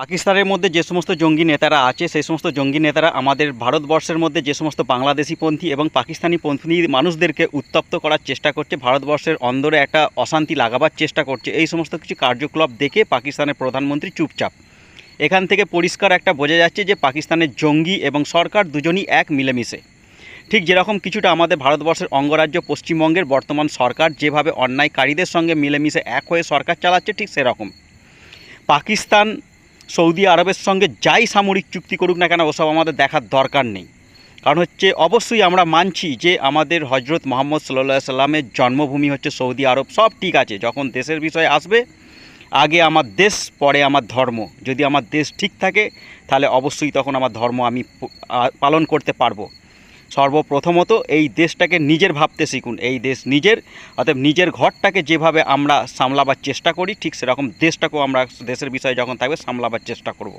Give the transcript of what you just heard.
পাকিস্তানের মধ্যে যে সমস্ত জঙ্গি নেতারা আছে, সেই সমস্ত জঙ্গি নেতারা আমাদের ভারতবর্ষের মধ্যে যে সমস্ত বাংলাদেশি পন্থী এবং পাকিস্তানি পন্থী মানুষদেরকে উত্তপ্ত করার চেষ্টা করছে, ভারতবর্ষের অন্দরে একটা অশান্তি লাগাবার চেষ্টা করছে। এই সমস্ত কিছু কার্যকলাপ দেখে পাকিস্তানের প্রধানমন্ত্রী চুপচাপ। এখান থেকে পরিষ্কার একটা বোঝা যাচ্ছে যে পাকিস্তানের জঙ্গি এবং সরকার দুজনই এক মিলেমিশে। ঠিক যেরকম কিছুটা আমাদের ভারতবর্ষের অঙ্গরাজ্য পশ্চিমবঙ্গের বর্তমান সরকার যেভাবে অন্যায়কারীদের সঙ্গে মিলেমিশে এক হয়ে সরকার চালাচ্ছে, ঠিক সেরকম। পাকিস্তান সৌদি আরবের সঙ্গে যাই সামরিক চুক্তি করুক না কেন, ওসব আমাদের দেখার দরকার নেই। কারণ হচ্ছে, অবশ্যই আমরা মানছি যে আমাদের হজরত মোহাম্মদ সাল্লা সাল্লামের জন্মভূমি হচ্ছে সৌদি আরব। সব ঠিক আছে, যখন দেশের বিষয়ে আসবে, আগে আমার দেশ, পরে আমার ধর্ম। যদি আমার দেশ ঠিক থাকে, তাহলে অবশ্যই তখন আমার ধর্ম আমি পালন করতে পারব। সর্বপ্রথমত এই দেশটাকে নিজের ভাবতে শিখুন। এই দেশ নিজের অর্থাৎ নিজের ঘরটাকে যেভাবে আমরা সামলাবার চেষ্টা করি, ঠিক সেরকম দেশটাকেও আমরা দেশের বিষয়ে যখন থাকবে সামলাবার চেষ্টা করব।